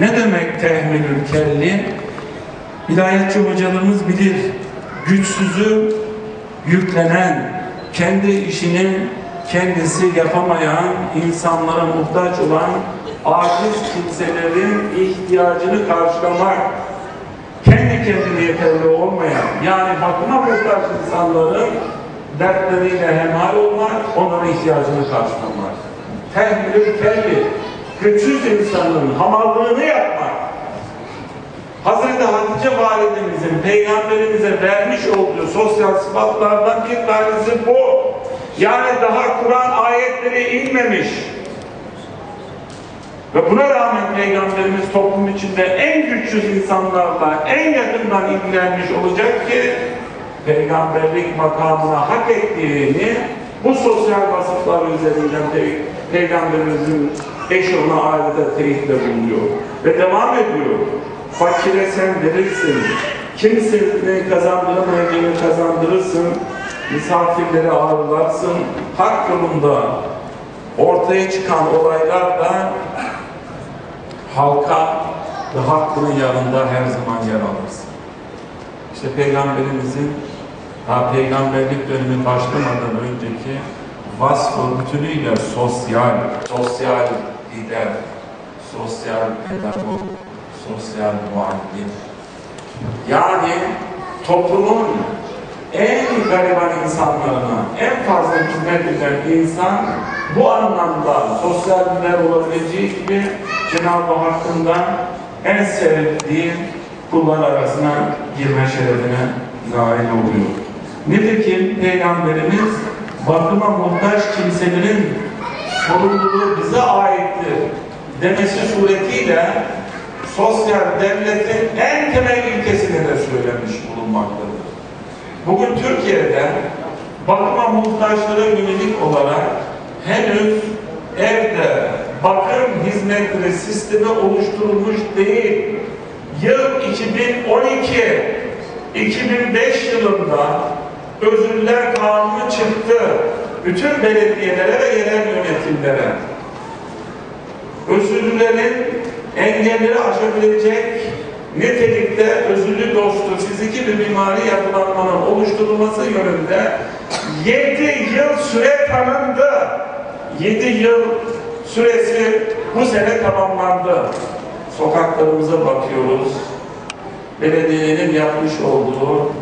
Ne demek tehmilül kelli? İlahiyatçı hocalarımız bilir. Güçsüzü yüklenen, kendi işini kendisi yapamayan, insanlara muhtaç olan aciz kimselerin ihtiyacını karşılamak, kendi kendine yeterli olmayan, yani bakıma muhtaç insanların dertleriyle hemhal olmak, onların ihtiyacını karşılamak. Tehmilül kelli, güçsüz insanın hamallığını yapmak. Hazreti Hatice validemizin peygamberimize vermiş olduğu sosyal sıfatlardan bir tanesi bu. Yani daha Kur'an ayetleri inmemiş. Ve buna rağmen Peygamberimiz toplum içinde en güçsüz insanlarla en yakından ilgilenmiş olacak ki peygamberlik makamına hak ettiğini bu sosyal vasıflar üzerinden Pey Peygamberimizin eşi ona ailede teyitle bulunuyor. Ve devam ediyor. Fakire sen verirsin. Kimsenin kazandıramayacağını kazandırırsın. Misafirleri ağırlarsın. Hak yolunda ortaya çıkan olaylarda halka ve hakkının yanında her zaman yer alırsın. İşte Peygamberimizin daha peygamberlik dönemi başlamadan önceki vasfı bütünüyle sosyal, sosyal lider, sosyal pedagog, sosyal muallim. Yani toplumun en gariban insanlarına en fazla hizmet eden insan bu anlamda sosyal lider olabileceği gibi Cenab-ı Hakk'ından en sevdiği kullar arasına girme şerefine nail oluyor. Ki Peygamberimiz bakıma muhtaç kimselerin sorumluluğu bize aittir demesi suretiyle sosyal devletin en temel ilkesini de söylemiş bulunmaktadır. Bugün Türkiye'de bakıma muhtaçlara yönelik olarak henüz evde bakım hizmetleri sistemi oluşturulmuş değil. Yıl 2012 2005 yılında özürler kanunu çıktı. Bütün belediyelere ve yerel yönetimlere özürlerin engelleri aşabilecek nitelikte özürlü dostu fiziki bir mimari yapılanmanın oluşturulması yönünde 7 yıl süre tanındı. 7 yıl süresi bu sene tamamlandı. Sokaklarımıza bakıyoruz. Belediyenin yapmış olduğu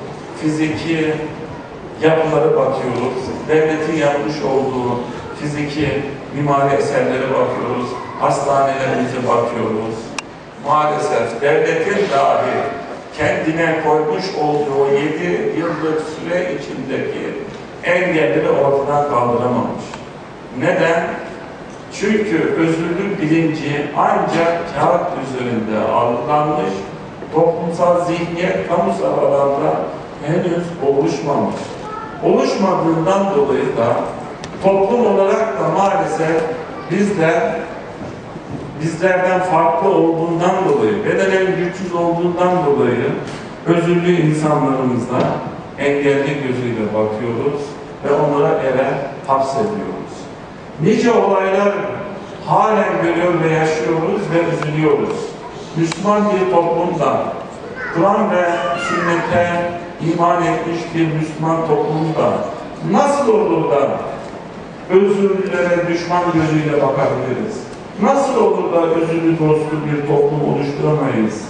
fiziki yapılara bakıyoruz. Devletin yapmış olduğu fiziki mimari eserlere bakıyoruz. Hastanelerimize bakıyoruz. Maalesef devletin dahi kendine koymuş olduğu 7 yıllık süre içindeki engelleri ortadan kaldıramamış. Neden? Çünkü özürlük bilinci ancak kağıt üzerinde algılanmış, toplumsal zihniyet kamusal alanda henüz oluşmamış. Oluşmadığından dolayı da toplum olarak da maalesef bizler bizlerden farklı olduğundan dolayı, bedenen güçsüz olduğundan dolayı özürlü insanlarımızla engelli gözüyle bakıyoruz ve onlara eve hapsediyoruz. Nice olaylar halen görüyor ve yaşıyoruz ve üzülüyoruz. Müslüman bir toplumda, Kur'an ve sünnete iman etmiş bir Müslüman toplumda nasıl olur da özürlülere düşman gözüyle bakabiliriz? Nasıl olur da özürlü dostu bir toplum oluşturamayız?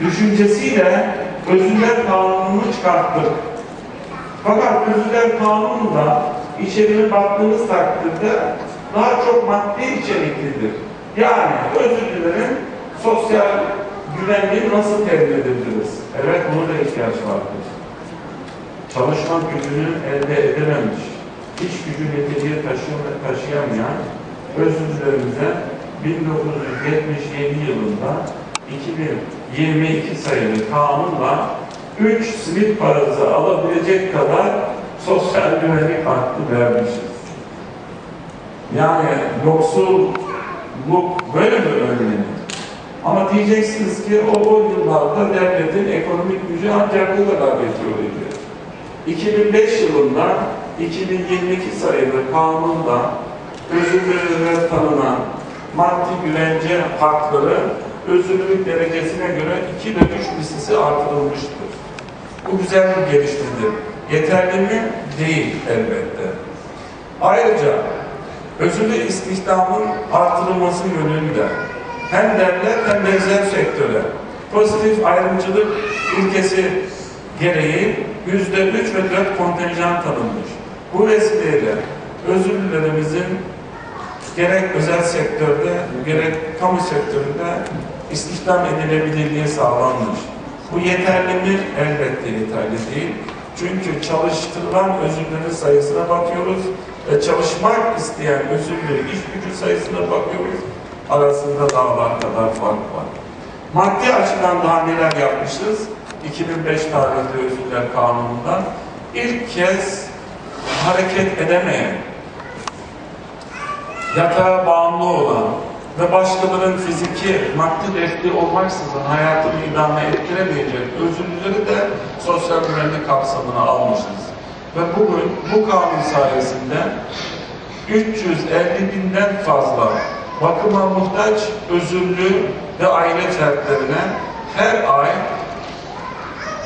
Düşüncesiyle özürler kanununu çıkarttık. Fakat özürler kanununda içeriğine baktığınız takdirde daha çok maddi içeriklidir. Yani özürlülerin sosyal güvenliği nasıl temin edebiliriz? Evet buna da ihtiyaç vardır. Çalışma gücünü elde edememiş, iş gücü niteliği taşıyamayan özürlerimize 1977 yılında 2022 sayılı kanunla 3 simit parası alabilecek kadar sosyal güvenlik hakkı vermişiz. Yani yoksulluk böyle mi önlenir? Ama diyeceksiniz ki o, o yıllarda devletin ekonomik gücü ancak bu kadar yetiyordu. 2005 yılında 2022 sayılı kanunda özürlülere tanınan maddi güvence hakları özürlülük derecesine göre 2 ve 3 mislisi artırılmıştır. Bu güzel bir gelişmedir. Yeterli mi? Değil elbette. Ayrıca özürlü istihdamın artırılması yönünde hem devlet hem de özel sektöre pozitif ayrımcılık ilkesi gereği yüzde üç ve dört kontenjan tanınmış. Bu vesileyle özürlülerimizin gerek özel sektörde gerek kamu sektöründe istihdam edilebilirliği sağlanmış. Bu yeterli mi? Elbette yeterli değil. Çünkü çalıştırılan özürlerin sayısına bakıyoruz ve çalışmak isteyen özürlü iş gücü sayısına bakıyoruz. Arasında dağlar kadar fark var. Maddi açıdan daha neler yapmışız? 2005 tarihli özürler kanunundan ilk kez hareket edemeyen, yatağa bağımlı olan ve başkalarının fiziki, maddi desteği olmaksızın hayatını idame ettiremeyecek özürlüleri de sosyal güvenlik kapsamına almışız. Ve bugün bu kanun sayesinde 350 binden fazla bakıma muhtaç özürlü ve aile fertlerine her ay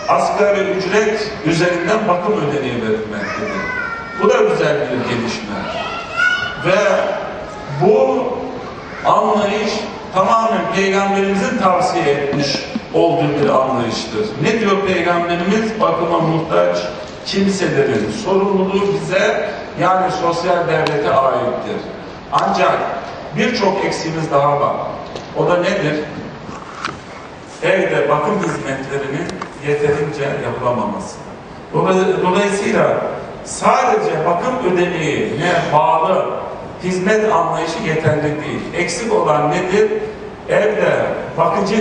asgari ücret üzerinden bakım ödeneği verilmektedir. Bu da güzel bir gelişme. Ve bu anlayış tamamen Peygamberimizin tavsiye etmiş olduğu bir anlayıştır. Ne diyor Peygamberimiz? Bakıma muhtaç kimselerin sorumluluğu bize yani sosyal devlete aittir. Ancak birçok eksiğimiz daha var. O da nedir? Evde bakım hizmetlerinin yeterince yapılamaması. Dolayısıyla sadece bakım ödeneğine bağlı hizmet anlayışı yeterli değil. Eksik olan nedir? Evde bakıcı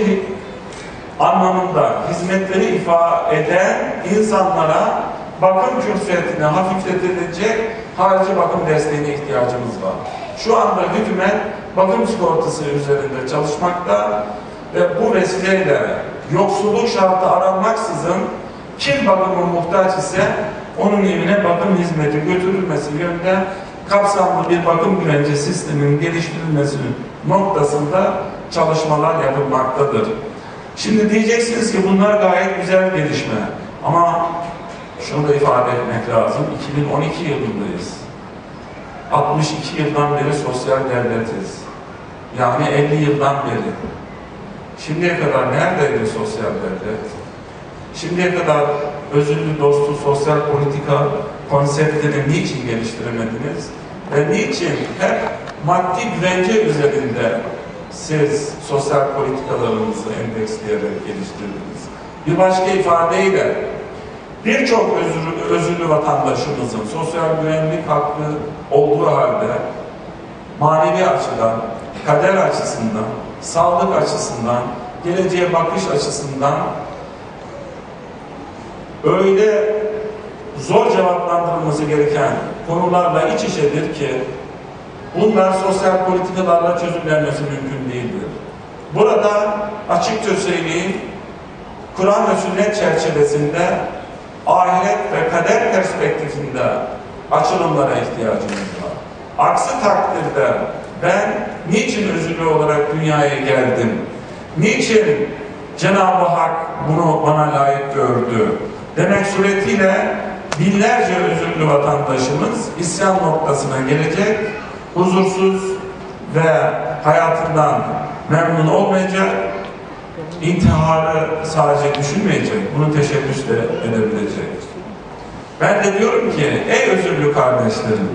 anlamında hizmetleri ifade eden insanlara bakım külfetine hafifletilecek harici bakım desteğine ihtiyacımız var. Şu anda hükümet bakım sigortası üzerinde çalışmakta ve bu vesileyle yoksulluk şartı aranmaksızın kim bakıma muhtaç ise onun evine bakım hizmeti götürülmesi yönünde kapsamlı bir bakım güvence sisteminin geliştirilmesi noktasında çalışmalar yapılmaktadır. Şimdi diyeceksiniz ki bunlar gayet güzel gelişme. Ama şunu da ifade etmek lazım. 2012 yılındayız. 62 yıldan beri sosyal devletiz. Yani 50 yıldan beri. Şimdiye kadar neredeydi sosyal devlet? Şimdiye kadar özürlü dostu sosyal politika konseptini niçin geliştiremediniz? Ve niçin hep maddi güvence üzerinde siz sosyal politikalarınızı endeksleyerek geliştirdiniz? Bir başka ifadeyle birçok özürlü, özürlü vatandaşımızın sosyal güvenlik hakkı olduğu halde manevi açıdan, kader açısından, sağlık açısından, geleceğe bakış açısından öyle zor cevaplandırılması gereken konularla iç içedir ki bunlar sosyal politikalarla çözümlenmesi mümkün değildir. Burada açıkça söyleyeyim, Kur'an ve sünnet çerçevesinde perspektifinde açılımlara ihtiyacımız var. Aksi takdirde ben niçin özürlü olarak dünyaya geldim? Niçin Cenab-ı Hak bunu bana layık gördü? Demek suretiyle binlerce özürlü vatandaşımız isyan noktasına gelecek, huzursuz ve hayatından memnun olmayacak, intiharı sadece düşünmeyecek, bunu teşebbüs de edebilecek. Ben de diyorum ki, ey özürlü kardeşlerim,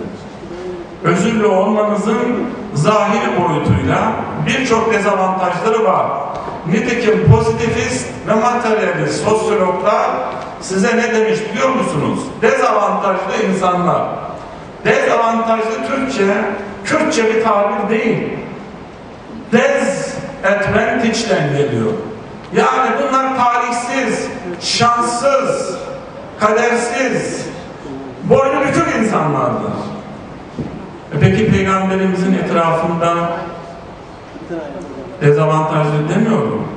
özürlü olmanızın zahiri boyutuyla birçok dezavantajları var. Nitekim pozitivist ve materyalist sosyologlar size ne demiş biliyor musunuz? Dezavantajlı insanlar. Dezavantajlı Türkçe, Kürtçe bir tabir değil. Disadvantage'den geliyor. Yani bunlar talihsiz, şanssız, kadersiz, boynu bükük insanlardır. E peki Peygamberimizin etrafında dezavantajlı demiyorum.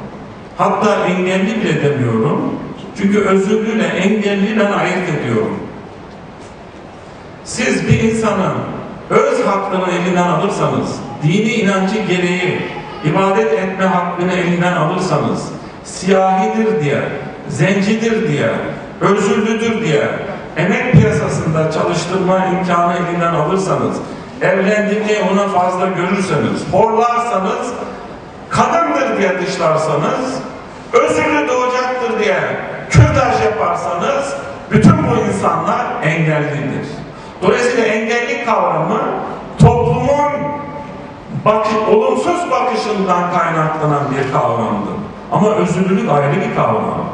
Hatta engelli bile demiyorum. Çünkü özürlüyle engelli ben ayırt ediyorum. Siz bir insanın öz haklarını elinden alırsanız, dini inancı gereği ibadet etme hakkını elinden alırsanız, siyahidir diye, zencidir diye, özürlüdür diye, emek piyasasında çalıştırma imkanı elinden alırsanız, evlendiğini ona fazla görürseniz, horlarsanız, kadındır diye dışlarsanız, özürlü doğacaktır diye kürtaj yaparsanız, bütün bu insanlar engellidir. Dolayısıyla engelli kavramı toplumun bak olumsuz bakışından kaynaklanan bir kavramdır. Ama özürlülük ayrı bir kavram.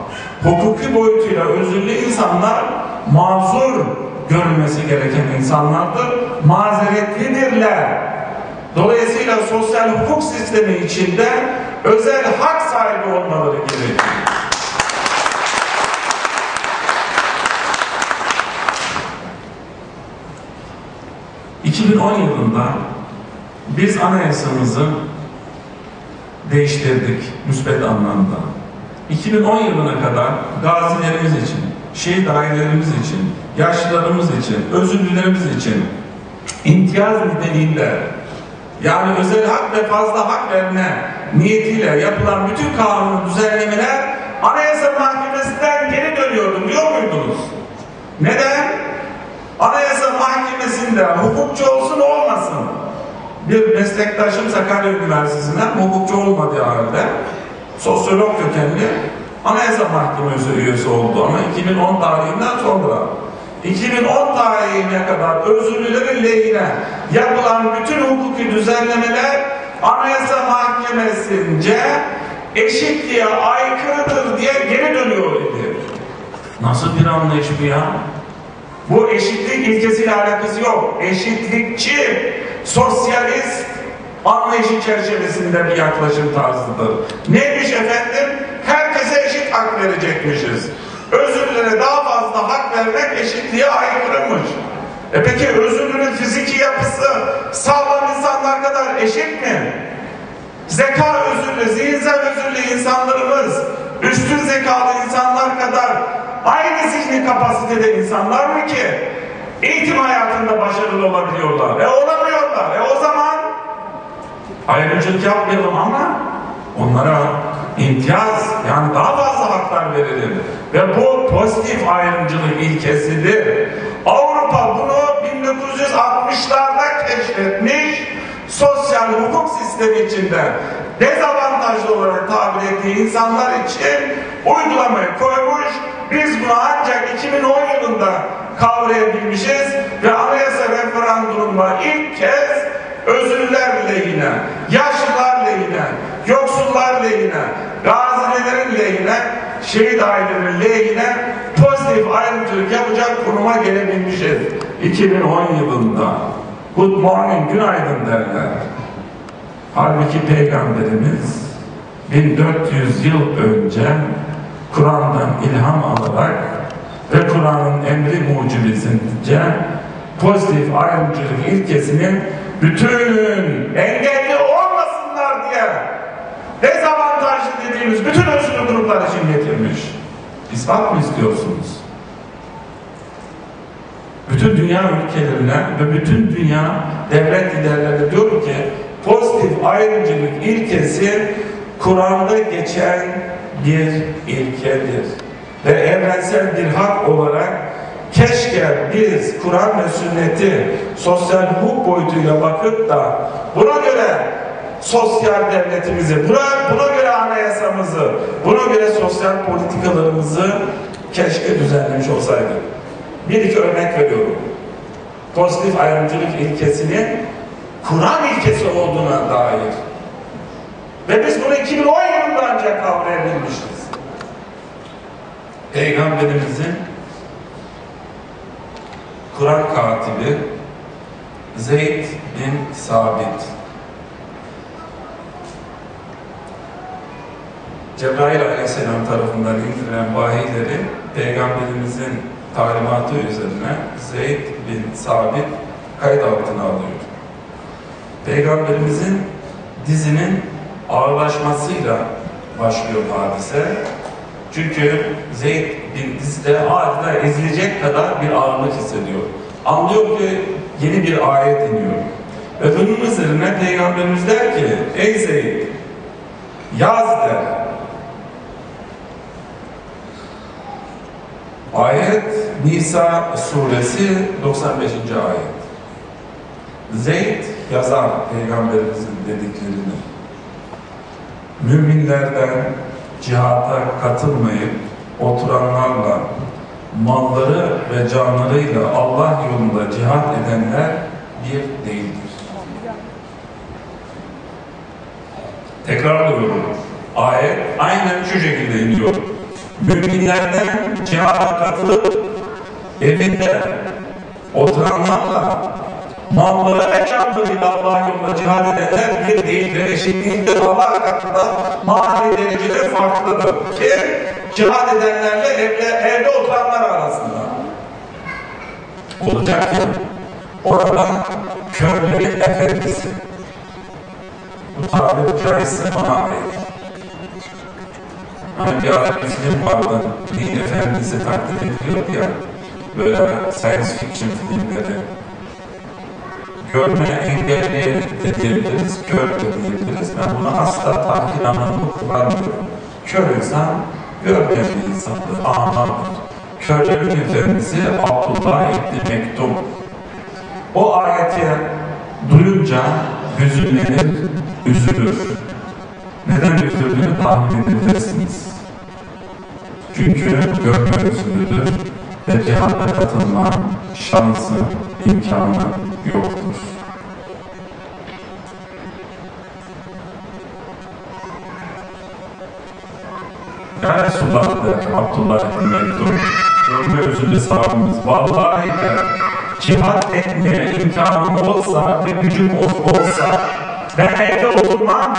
Hukuki boyutuyla özürlü insanlar mazur görülmesi gereken insanlardır. Mazeretlidirler. Dolayısıyla sosyal hukuk sistemi içinde özel hak sahibi olmaları gerekiyor. 2010 yılında biz anayasamızı değiştirdik müsbet anlamda. 2010 yılına kadar gazilerimiz için, şehit ailelerimiz için, yaşlılarımız için, özürlülerimiz için imtiyaz niteliğinde yani özel hak ve fazla hak verme niyetiyle yapılan bütün kanun düzenlemeler Anayasa Mahkemesi'nden geri dönüyordu biliyor muydunuz? Neden? Anayasa Mahkemesi'nde hukukçu olsun olmasın. Bir meslektaşım Sakarya Üniversitesi'nden hukukçu olmadığı halde sosyolog kökenli Anayasa Mahkemesi üyesi oldu ama 2010 tarihinden sonra 2010 tarihine kadar özürlülerin lehine yapılan bütün hukuki düzenlemeler Anayasa Mahkemesi'nce eşitliğe aykırıdır diye geri dönüyor idi. Nasıl bir anlayış bu ya? Bu eşitlik ilkesiyle alakası yok. Eşitlikçi, sosyalist anlayışı çerçevesinde bir yaklaşım tarzıdır. Neymiş efendim? Herkese eşit hak verecekmişiz. Özürlere daha fazla hak vermek eşitliğe aykırımış. E peki özürlünün fiziki yapısı sağlam insanlar kadar eşit mi? Zeka özürlü, zihinsel özürlü insanlarımız üstün zekalı insanlar kadar aynı zihni kapasitede insanlar mı ki eğitim hayatında başarılı olabiliyorlar? E olamıyorlar. E o zaman ayrımcılık yapmayalım ama onlara imtiyaz yani daha fazla haklar verelim. Ve bu pozitif ayrımcılık ilkesidir. Avrupa bunu 1960'larda keşfetmiş sosyal hukuk sistemi içinde dezavantajlı olarak tabir ettiği insanlar için uygulamayı koymuş. Biz bunu ancak 2010 yılında kavrayabilmişiz ve anayasa referandumunda ilk kez özürler lehine, yaşlılar lehine, yoksullar lehine, gazilerin lehine, şehit ailelerin lehine pozitif ayrımcılık yapacak konuma gelebilmişiz. 2010 yılında. Good morning, günaydın derler. Halbuki Peygamberimiz 1400 yıl önce Kur'an'dan ilham alarak ve Kur'an'ın emri mucibesince pozitif ayrımcılık ilkesinin bütün engelli olmasınlar diye dezavantajlı dediğimiz bütün özürlü gruplar için getirmiş. İspat mı istiyorsunuz? Bütün dünya ülkelerine ve bütün dünya devlet liderlerine diyor ki pozitif ayrımcılık ilkesi Kur'an'da geçen bir ilkedir. Ve evrensel bir hak olarak keşke biz Kur'an ve sünneti sosyal hukuk boyutuyla bakıp da buna göre sosyal devletimizi, buna, buna göre anayasamızı, buna göre sosyal politikalarımızı keşke düzenlemiş olsaydık. Bir iki örnek veriyorum. Pozitif ayrımcılık ilkesinin Kur'an ilkesi olduğuna dair. Ve biz bunu 2010 yılında ancak kavrayabilmişiz. Peygamberimizin Kur'an katibi Zeyd bin Sabit Cebrail aleyhisselam tarafından indirilen vahiyleri Peygamberimizin talimatı üzerine Zeyd bin Sabit kayıt altına alıyor. Peygamberimizin dizinin ağırlaşmasıyla başlıyor hadise. Çünkü Zeyd bin dizide adeta ezilecek kadar bir ağırlık hissediyor. Anlıyor ki yeni bir ayet iniyor. Ve bunun üzerine Peygamberimiz der ki, ey Zeyd, yaz der. Ayet Nisa suresi 95. ayet. Zeyd yazar Peygamberimizin dediklerini. Müminlerden cihata katılmayıp oturanlarla malları ve canlarıyla Allah yolunda cihat edenler bir değildir. Tekrarlıyorum. Ayet aynen şu şekilde iniyor. Müminlerden cihada katılıp evinde oturanlarla malları ve canlarıyla Allah yolunda cihad edenler bir değildir. Eşitliğinde Allah katında manevi derecede farklıdır. Ki cihad edenlerle evde, evde oturanlar arasında. Olacak ki orada körlerin efendisi bu tabir caizse ait. Hani bir ara bir film efendisi taklit ediliyor ya, böyle science fiction filmleri. Görme engelli diyebiliriz, kör de diyebiliriz. Ben bunu asla tahkir anlamında kullanmıyorum. Kör insan, görmeyen insandır, anlamdır. Körlerin efendisi Abdullah İbni Mektum. O ayeti duyunca hüzünlenir, üzülür. Neden üzüldüğünü tahmin edebilirsiniz. Çünkü görme üzülüdür ve cihada katılma şansı, imkanı Resulullah der Abdullah görme üzülü sahabimiz, vallahi der, cihat etmeye imkanım olsa ve gücüm olsa ben evde oturmam,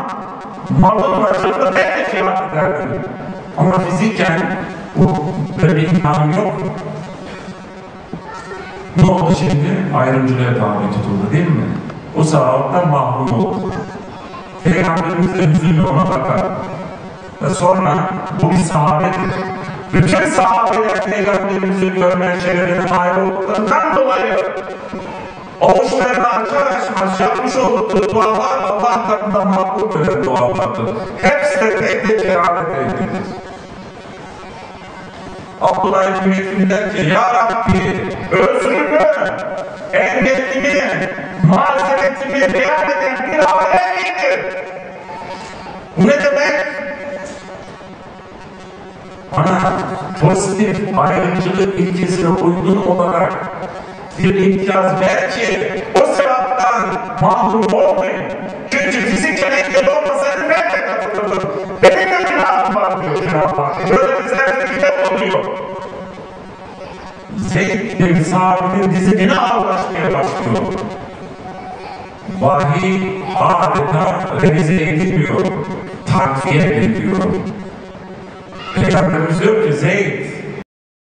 malımla canımla ben de cihat ederdim. Ama fiziken bu böyle imkanım yok. Oldu şimdi? Ayrımcılığa tabi tutuldu değil mi? O sahabdan mahrum oldu. Peygamberimiz de hüzünlü ona bakar. Ve sonra bu bir sahabedir. Bütün sahabeler Peygamberimizi görme şeylerinin ayrılıklarından dolayı Oğuzlarına arkadaşlar yapmış oldukları dualar Allah katında makbul eden dualardır. Hepsi de tek tek keramet edilir. Der ki Ya Rabbi özrümü, engellimi, mazeretimi beyan eden bir alemiydi. Bu ne demek? Bana pozitif ayrımcılık ilkesine uygun olarak bir imtiyaz ver ki o sevaptan mahrum olmayın. Çünkü fiziksel engel olmasaydı ben de katılırdım. Benim de günahım var diyor Cenab-ı Hak. Oluyor. Zeyd bin Sabit'in dizimine ağlaşmaya başlıyor. Vahiy adeta revize ediliyor, takviye ediliyor. Peygamberimiz diyor ki Zeyd